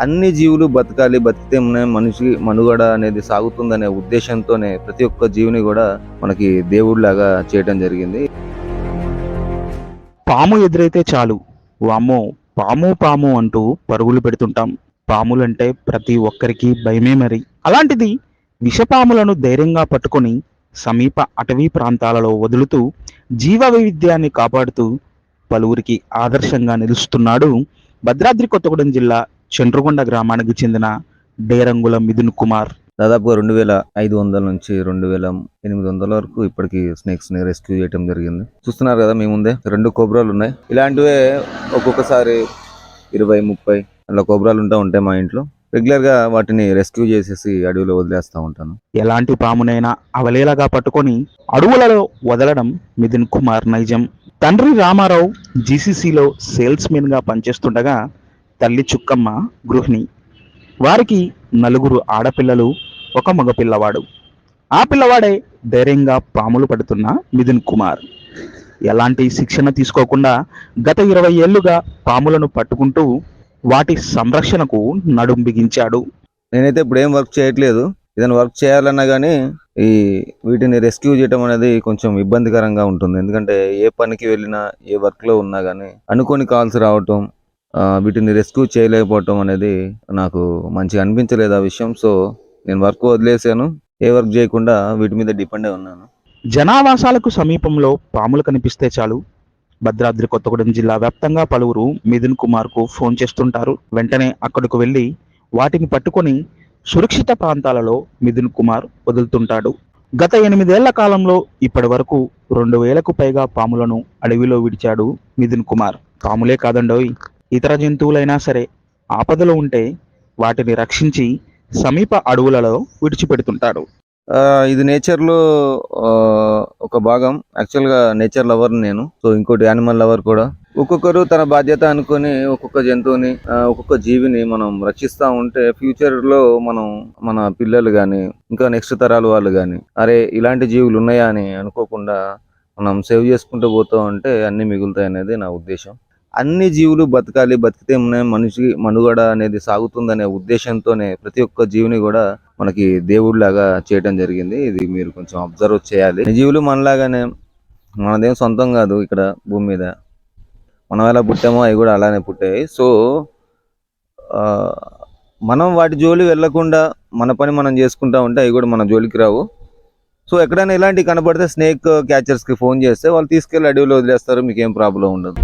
అన్ని జీవులు బతకాలి బతికితేనే మనిషి మనుగడ అనేది సాగుతుందనే ఉద్దేశంతోనే ప్రతి ఒక్క జీవిని కూడా మనకి దేవుడిలాగా చేయటం జరిగింది. పాము ఎదురైతే చాలు. వామ్మో పాము పాము అంటూ పరుగులు పెడుతుంటాం. పాములంటే ప్రతి ఒక్కరికి భయమే మరి. అలాంటిది విషపాములను ధైర్యంగా పట్టుకొని సమీప అటవీ ప్రాంతాలలో వదులుతూ జీవ వైవిధ్యాన్ని కాపాడుతూ పలువురికి ఆదర్శంగా నిలుస్తున్నాడు భద్రాద్రి కొత్తగూడెం జిల్లా చండ్రుగొండ గ్రామానికి చెందిన డేరంగుల మిథున్ కుమార్. దాదాపుగా రెండు వేల ఐదు వందల నుంచి రెండు వేల ఎనిమిది వందల వరకు ఇప్పటికి స్నేక్స్ని రెస్క్యూ చేయడం జరిగింది. చూస్తున్నారు కదా మీ ముందే రెండు కోబ్రాలు ఉన్నాయి. ఇలాంటివే ఒక్కొక్కసారి ఇరవై ముప్పై అలా కోబ్రాలు ఉంటా ఉంటాయి మా ఇంట్లో. రెగ్యులర్గా వాటిని రెస్క్యూ చేసేసి అడవిలో వదిలేస్తా ఉంటాను. ఎలాంటి పామునైనా అవలేలగా పట్టుకొని అడవులలో వదలడం మిథున్ కుమార్ నైజం. తండ్రి రామారావు జీసీసీలో సేల్స్ మెన్గా పనిచేస్తుండగా తల్లి చుక్కమ్మ గృహిణి. వారికి నలుగురు ఆడపిల్లలు ఒక మగపిల్లవాడు ఆ పిల్లవాడే ధైర్యంగా పాములు పడుతున్న మిథున్ కుమార్. ఎలాంటి శిక్షణ తీసుకోకుండా గత ఇరవై ఏళ్ళుగా పాములను పట్టుకుంటూ వాటి సంరక్షణకు నడుం బిగించాడు. నేనైతే ఇప్పుడు ఏం వర్క్ చేయట్లేదు. ఏదైనా వర్క్ చేయాలన్నా కానీ ఈ వీటిని రెస్క్యూ చేయడం అనేది కొంచెం ఇబ్బందికరంగా ఉంటుంది. ఎందుకంటే ఏ పనికి వెళ్ళినా ఏ వర్క్లో ఉన్నా కానీ అనుకోని కాల్స్ రావటం వీటిని రెస్క్యూ చేయలేకపోవటం అనేది నాకు మంచిగా అనిపించలేదు ఆ విషయం. సో నేను వర్క్ వదిలేసాను ఏ వర్క్ చేయకుండా వీటి మీద డిపెండ్ అయి ఉన్నాను. జనావాసాలకు సమీపంలో పాములు కనిపిస్తే చాలు. భద్రాద్రి కొత్తగూడెం జిల్లా వ్యాప్తంగా పలువురు మిథున్ కుమార్కు ఫోన్ చేస్తుంటారు. వెంటనే అక్కడకు వెళ్ళి వాటిని పట్టుకొని సురక్షిత ప్రాంతాలలో మిథున్ కుమార్ వదులుతుంటాడు. గత ఎనిమిదేళ్ళ కాలంలో ఇప్పటి వరకు రెండు వేలకు పైగా పాములను అడవిలో విడిచాడు మిథున్ కుమార్. పాములే కాదండోయ్. ఇతర జంతువులైనా సరే ఆపదలో ఉంటే వాటిని రక్షించి సమీప అడవులలో విడిచిపెడుతుంటాడు ఇది నేచర్లో ఒక భాగం. యాక్చువల్గా నేచర్ లవర్ నేను. సో ఇంకోటి యానిమల్ లవర్ కూడా. ఒక్కొక్కరు తన బాధ్యత అనుకొని ఒక్కొక్క జంతువుని ఒక్కొక్క జీవిని మనం రక్షిస్తూ ఉంటే ఫ్యూచర్లో మనం మన పిల్లలు కానీ ఇంకా నెక్స్ట్ తరాలు వాళ్ళు కానీ అరే ఇలాంటి జీవులు ఉన్నాయా అని అనుకోకుండా మనం సేవ్ చేసుకుంటూ పోతూ ఉంటే అన్ని మిగులుతాయి అనేది నా ఉద్దేశం. అన్ని జీవులు బతకాలి బతికితే మనిషి మనుగడ అనేది సాగుతుందనే ఉద్దేశంతోనే ప్రతి ఒక్క జీవిని కూడా మనకి దేవుడిలాగా చేయటం జరిగింది. ఇది మీరు కొంచెం అబ్జర్వ్ చేయాలి. ఈ జీవులు మనలాగానే మనదేం సొంతం కాదు ఇక్కడ భూమి మీద. మనం ఎలా పుట్టామో అవి కూడా అలానే పుట్టాయి. సో మనం వాటి జోలి వెళ్ళకుండా మన పని మనం చేసుకుంటా ఉంటే అవి కూడా మన జోలికి రావు. సో ఎక్కడైనా ఇలాంటివి కనపడితే స్నేక్ క్యాచర్స్కి ఫోన్ చేస్తే వాళ్ళు తీసుకెళ్ళి అడవిలో వదిలేస్తారు మీకేం ప్రాబ్లం ఉండదు.